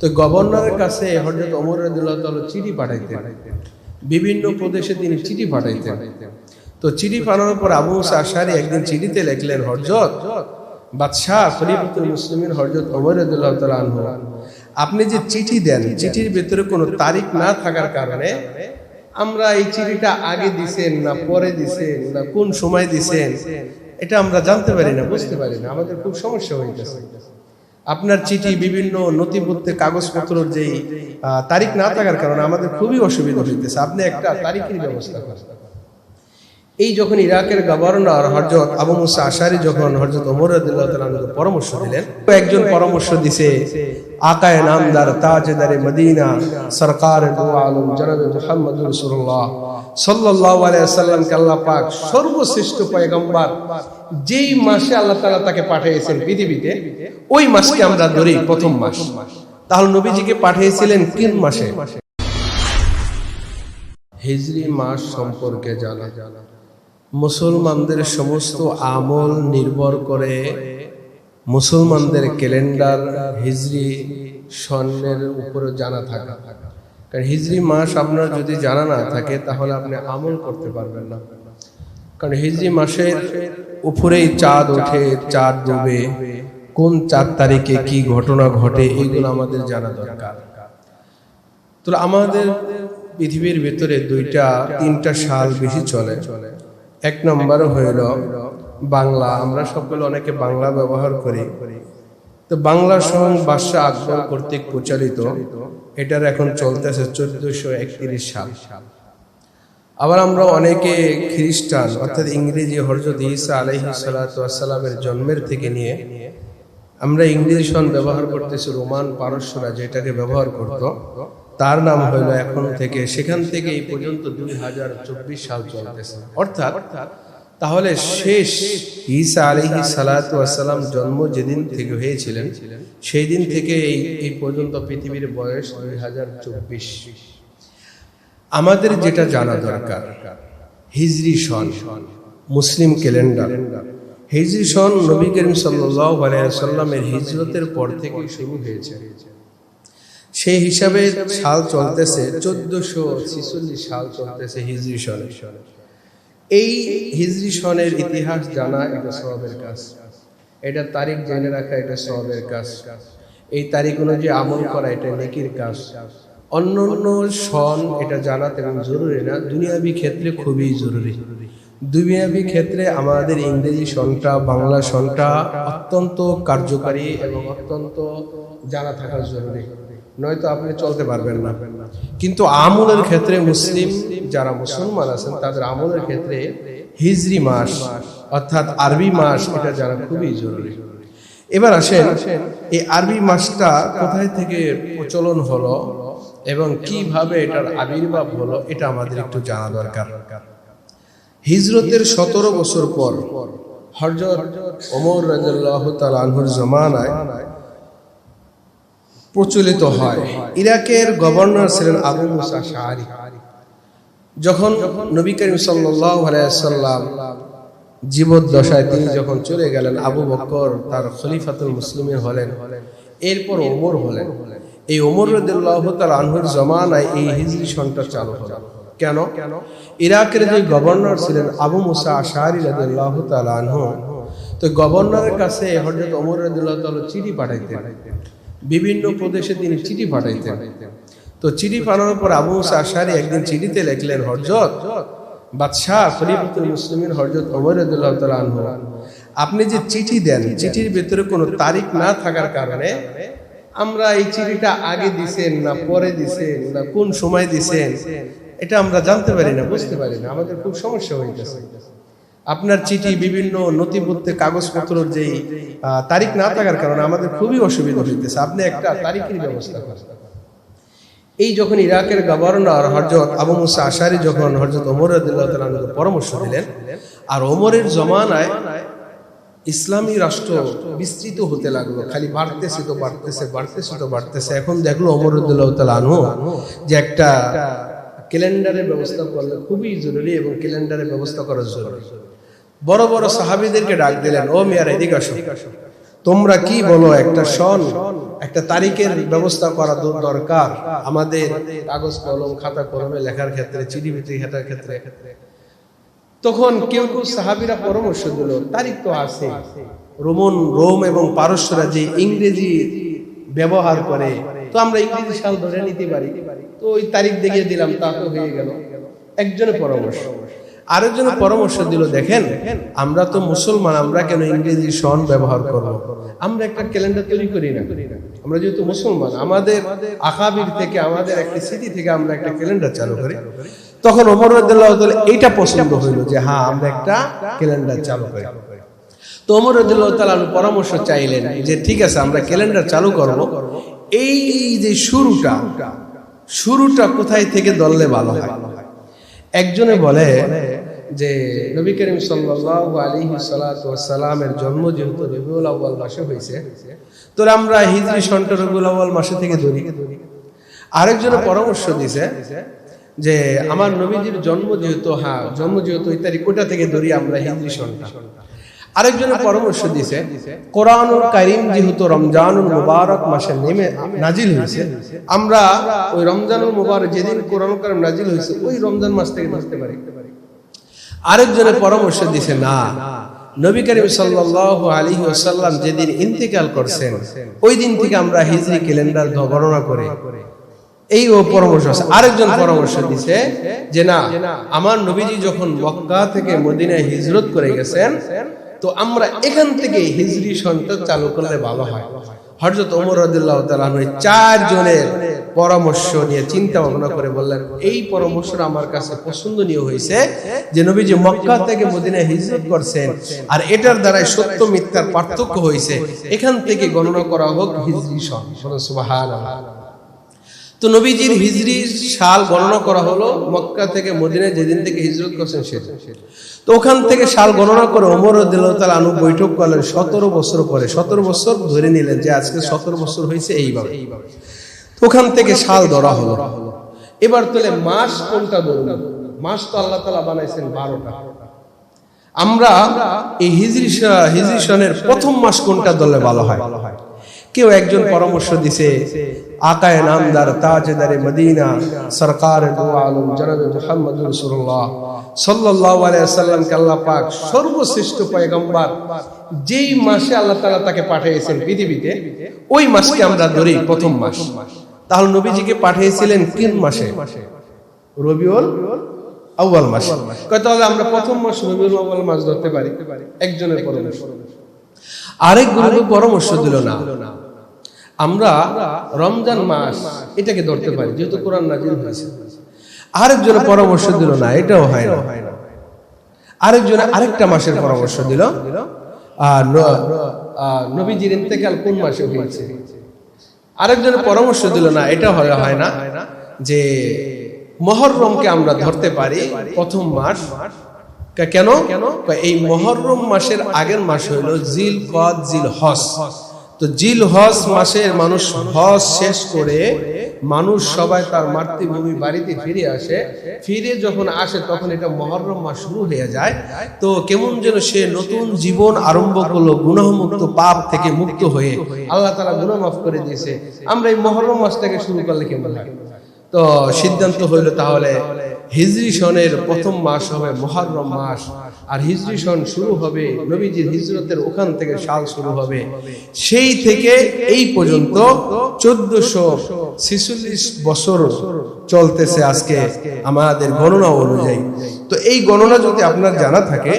তো গভর্নরের কাছে হজরত অমর রাদিল্লাহ চিঠি পাঠাইতেন। বিভিন্ন প্রদেশে তিনি চিঠি পাঠাইতেন। তো চিঠি পাঠানোর পর আবু আশারি একদিন চিঠিতে লিখলেন হরজত বাদশাহ খলিফাতুল মুসলিমিন হরজত ওমর রাদিয়াল্লাহু তাআলা আপনি যে চিঠি দেন, চিঠির ভেতরে কোনো তারিখ না থাকার কারণে আমরা এই চিঠিটা আগে দিছেন না পরে দিছেন না কোন সময় দিছেন, এটা আমরা জানতে পারি না, বুঝতে পারি না। আমাদের খুব সমস্যা হইতেছে। আপনার চিঠি, বিভিন্ন নথিপত্রে, কাগজপত্র যেই তারিখ না থাকার কারণে আমাদের খুবই অসুবিধা হইতেছে। আপনি একটা তারিখের ব্যবস্থা করেন। এই যখন ইরাকের গভর্নর হরজত আবু মুসা আশারি যখন হরজত ওমর রাদিয়াল্লাহু পরামর্শ দিলেন, তো একজন পরামর্শ দিছে, আকায়ে নামদার তাজদারে মদিনা, সরকার দু আলম জনাবে মুহাম্মদ রাসূলুল্লাহ। সাল্লাল্লাহু আলাইহি ওয়াসাল্লামকে আল্লাহ পাক সর্বশ্রেষ্ঠ পয়গম্বর যেই মাসে আল্লাহ তাআলা তাকে পাঠিয়েছেন পৃথিবীতে, ওই মাসকে আমরা ধরি প্রথম মাস। তাহলে নবীজিকে পাঠিয়েছিলেন কোন মাসে। হিজরি মাস সম্পর্কে জানা জানা। মুসলমানদের সমস্ত আমল নির্ভর করে মুসলমানদের ক্যালেন্ডার, হিজরি সন্নের উপরে জানা থাকা। কারণ হিজরি মাস আপনার যদি জানা না থাকে, তাহলে আপনি আমল করতে পারবেন না। কারণ হিজরি মাসের উপরেই চাঁদ ওঠে, চাঁদ ডুবে। কোন চার তারিখে কি ঘটনা ঘটে, এগুলো আমাদের জানা দরকার। তো আমাদের পৃথিবীর ভেতরে দুইটা, তিনটা সাল বেশি চলে চলে। এক নম্বর হইল বাংলা। আমরা সকলে অনেকে বাংলা ব্যবহার করি। তো বাংলা সং বাদশাহ আকবর কর্তৃক প্রচারিত, এটার এখন চলতেছে চোদ্দশো একত্রিশ সাল। আবার আমরা অনেকে খ্রিস্টান, অর্থাৎ ইংরেজি হরজত ইসা আলহি সালাতামের জন্মের থেকে নিয়ে আমরা ইংরেজি সন ব্যবহার করতেছি, রোমান পারস্যরা যেটাকে ব্যবহার করত। তার নাম হইল এখন থেকে সেখান থেকে এই পর্যন্ত দুই হাজার চব্বিশ সাল চলতেছে। অর্থাৎ তাহলে শেষ ঈসা আলহি সালাতাম জন্ম যেদিন থেকে হয়েছিলেন সেই দিন থেকে এই এই পর্যন্ত পৃথিবীর বয়স দুই হাজার চব্বিশ। আমাদের যেটা জানা দরকার হিজরি সন মুসলিম ক্যালেন্ডার। হিজরি সন নবী করিম সাল্লামের হিজরতের পর থেকে শুরু হয়েছে। সেই হিসাবে সাল চলতেছে চোদ্দশো ছিচল্লিশ সাল চলতেছে হিজরি সনে এই হিজরি সনের ইতিহাস জানা এটা সবের কাজ। এটা তারিখ জেনে রাখা এটা সবের কাজ। এই তারিখ অনুযায়ী আমল করা এটা নেকির কাজ। অন্য অন্য সন এটা জানা তেমন জরুরি না। দুনিয়াবি ক্ষেত্রে খুবই জরুরি। দুনিয়াবি ক্ষেত্রে আমাদের ইংরেজি সনটা বাংলা সনটা অত্যন্ত কার্যকারী এবং অত্যন্ত জানা থাকা জরুরি। নয়তো আপনি চলতে পারবেন না। কিন্তু আমলের ক্ষেত্রে মুসলিম যারা মুসলমান আছেন, তাদের আমলের ক্ষেত্রে হিজরি মাস, অর্থাৎ আরবি মাস, এটা জানা খুবই জরুরি। এবার আসেন, এই আরবি মাসটা কোথায় থেকে প্রচলন হলো এবং কীভাবে এটার আবির্ভাব হলো, এটা আমাদের একটু জানা দরকার। হিজরতের সতেরো বছর পর হরজত ওমর রাজাল্লাহ তালাহুর জমানায় প্রচলিত হয়। ইরাকের গভর্নর ছিলেন আবু মুসা শাহরি। যখন নবী করিম সাল্লাম জীবদ্দশায় তিনি যখন চলে গেলেন, আবু বকর তার খলিফাতুল মুসলিমের হলেন। এরপর ওমর হলেন। এই ওমর রদুল্লাহ তার আনহুর জমানায় এই হিজরি সনটা চালু হল। কেন? ইরাকের যে গভর্নর ছিলেন আবু মুসা আশারি রদুল্লাহ তাল আনহু, তো গভর্নরের কাছে হজরত ওমর রদুল্লাহ তাল চিঠি পাঠাইতেন। বিভিন্ন প্রদেশে তিনি চিঠি পাঠাইতেন। তো চিঠি পাঠানোর পর আবু আশারি একদিন চিঠিতে লিখলেন হরজত বাদশাহ খলিফাতুল মুসলিমিন হরজত ওমর রাদিয়াল্লাহু তাআলা আনহু আপনি যে চিঠি দেন চিঠির ভিতরে কোনো তারিখ না থাকার কারণে আমরা এই চিঠিটা আগে দিছেন না পরে দিছেন না কোন সময় দিছেন এটা আমরা জানতে পারি না বুঝতে পারি না। আমাদের খুব সমস্যা হইতেছে। আপনার চিঠি বিভিন্ন নথিপত্রে, কাগজপত্র যেই তারিখ না থাকার কারণে আমাদের খুবই অসুবিধা হইতেছে। আপনি একটা তারিখের ব্যবস্থা করেন। এই যখন ইরাকের গভর্নর হরজত আবু মুসা আশারি যখন হরজত ওমর রাদিয়াল্লাহু পরামর্শ দিলেন, আর ওমরের জমানায় ইসলামী রাষ্ট্র বিস্তৃত হতে লাগল, খালি বাড়তেছে তো বাড়তেছে বাড়তেছে তো বাড়তেছে। এখন দেখল ওমর রাদিয়াল্লাহু আনহু যে একটা ক্যালেন্ডারের ব্যবস্থা করলে খুবই জরুরি এবং ক্যালেন্ডারের ব্যবস্থা করা জরুরি। বড় বড় সাহাবীদেরকে ডাক দিলেন, ও মিয়ার, এদিকে আসো। তোমরা কি বলো, একটা সন একটা তারিখের ব্যবস্থা করা দর- দরকার? আমাদের কাগজ কলম, খাতা কলমে লেখার ক্ষেত্রে, চিঠি বিটি ঘাটার ক্ষেত্রে। তখন কেউ কেউ সাহাবিরা পরামর্শ দিল, তারিখ তো আছে। রোমন, রোম এবং পারস্যরা যে ইংরেজি ব্যবহার করে, তো আমরা ইংরেজি সাল ধরে নিতে পারি। তো ওই তারিখ দেখিয়ে দিলাম, তা তো হয়ে গেল। একজনের পরামর্শ। আরেকজনের পরামর্শ দিল দেখেন আমরা তো মুসলমান আমরা কেন ইংরেজি সন ব্যবহার করব? আমরা একটা ক্যালেন্ডার তৈরি করি না আমরা যেহেতু মুসলমান আমাদের আকাবির থেকে আমাদের একটা স্মৃতি থেকে আমরা একটা ক্যালেন্ডার চালু করি। তখন ওমর রাদিয়াল্লাহু তাআলা এইটা পছন্দ হইল যে হ্যাঁ আমরা একটা ক্যালেন্ডার চালু করি। তো ওমর রাদিয়াল্লাহু তাআলা পরামর্শ চাইলেন যে ঠিক আছে আমরা ক্যালেন্ডার চালু করব। এই যে শুরুটা শুরুটা কোথায় থেকে দললে ভালো হয়? একজনে বলে যে নবী করিম সাল্লাল্লাহু আলাইহি সাল্লাতু ওয়াসাল্লামের জন্ম যেহেতু রবিউল আউয়াল মাসে হয়েছে তো আমরা হিজরি সনটা রবিউল আউয়াল মাসে থেকে ধরি। আরেকজনে পরামর্শ দিছে যে আমার নবীজির জন্ম যেহেতু হ্যাঁ জন্ম যেহেতু তারিখ ওটা থেকে ধরি আমরা হিজরি সনটা আরেকজনের পরামর্শ দিছে, কোরআনুল কারিম যেহেতু রমজানুল মুবারক মাসে নেমে নাজিল হয়েছে, আমরা ওই রমজানুল মুবারক যেদিন কোরআন কারিম নাজিল হয়েছে, ওই রমজান মাস থেকে ধরতে পারি। আরেকজনের পরামর্শ দিছে, না। নবী করিম সাল্লাল্লাহু আলাইহি ওয়াসাল্লাম যেদিন ইন্তেকাল করছেন, ওই দিন থেকে আমরা হিজরি ক্যালেন্ডার গণনা করে। এই ও পরামর্শ আছে। আরেকজন পরামর্শ দিছে যে, না, আমার নবীজি যখন মক্কা থেকে মদিনায় হিজরত করে গেছেন, তো আমরা এখান থেকে হিজরি সন্তান চালু করলে ভালো হয়। হযরত ওমর রাদিয়াল্লাহু তাআলা আনহু এই চার জনের পরামর্শ নিয়ে চিন্তা ভাবনা করে বললেন, এই পরামর্শটা আমার কাছে পছন্দনীয় হয়েছে যে নবীজি মক্কা থেকে মদিনায় হিজরত করছেন আর এটার দ্বারাই সত্য মিথ্যার পার্থক্য হয়েছে। এখান থেকে গণনা করা হোক হিজরি সুবহানাল্লাহ। তো নবীজির হিজরি সাল গণনা করা হলো মক্কা থেকে মদিনায় যেদিন থেকে হিজরত করছেন সেটা তো ওখান থেকে সাল গণনা করে ওমর দিল্লাহ আনু বৈঠক করলেন সতেরো বছর পরে। সতেরো বছর ধরে নিলেন যে আজকে সতেরো বছর হয়েছে এইভাবে। তো ওখান থেকে সাল ধরা হলো। এবার তাহলে মাস কোনটা ধরুন? মাস তো আল্লাহ তালা বানাইছেন বারোটা। আমরা এই হিজরি স- হিজরি সনের প্রথম মাস কোনটা ধরলে ভালো হয়? কেউ একজন পরামর্শ দিছে আকায় নামদার তাজদারে মদিনা সরকার আলম জনাবে মুহাম্মদ রাসূলুল্লাহ। সাল্লাল্লাহু আলাইহি ওয়াসাল্লামকে আল্লাহ পাক সর্বশ্রেষ্ঠ পয়গম্বর যেই মাসে আল্লাহ তাআলা তাকে পাঠিয়েছেন পৃথিবীতে ওই মাসকে আমরা ধরি প্রথম মাস। তাহলে নবীজিকে পাঠিয়েছিলেন তিন মাসে। রবিউল আউয়াল মাস। তাহলে আমরা প্রথম মাস রবিউল আউয়াল মাস ধরতে পারি। একজনের পরামর্শ। আরেক গুরু পরামর্শ দিল না। আমরা রমজান মাস এটাকে ধরতে পারি যেহেতু কোরআন নাজিল হয়েছে। আরেকজনের পরামর্শ দিল না এটাও হয় না। আরেকজনে আরেকটা মাসের পরামর্শ দিল। আর নবীজির ইন্তেকাল কোন মাসে হয়েছে? আরেকজনের পরামর্শ দিল না, এটা হয় হয় না যে মহরমকে আমরা ধরতে পারি প্রথম মাস। কেন? এই মহরম মাসের আগের মাস হইল জিল কদ জিল হস তো জিল হজ মাসের মানুষ হজ শেষ করে মানুষ সবাই তার মাতৃভূমি বাড়িতে ফিরে আসে। ফিরে যখন আসে তখন এটা মহরম মাস শুরু হয়ে যায়। তো কেমন যেন সে নতুন জীবন আরম্ভ করল গুণমুক্ত পাপ থেকে মুক্ত হয়ে। আল্লাহ তারা গুণমাফ মাফ করে দিয়েছে। আমরা এই মহরম মাস থেকে শুরু করলে কেমন হয়? তো সিদ্ধান্ত হইল তাহলে হিজরি সনের প্রথম মাস হবে মহরম মাস। আর হিজরি সন শুরু হবে, নবীজির হিজরতের ওখান থেকে সাল শুরু হবে। সেই থেকে এই পর্যন্ত চোদ্দশো ছিচল্লিশ বছর চলতেছে আজকে আমাদের গণনা অনুযায়ী। তো এই গণনা যদি আপনার জানা থাকে,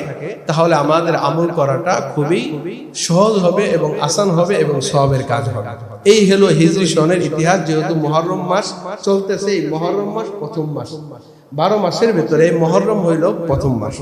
তাহলে আমাদের আমল করাটা খুবই সহজ হবে এবং আসান হবে এবং সবের কাজ হবে। এই হলো হিজরি সনের ইতিহাস, যেহেতু মহরম মাস চলতেছে, এই মহরম মাস প্রথম মাস। বারো মাসের ভেতরে মহরম হইল প্রথম মাস।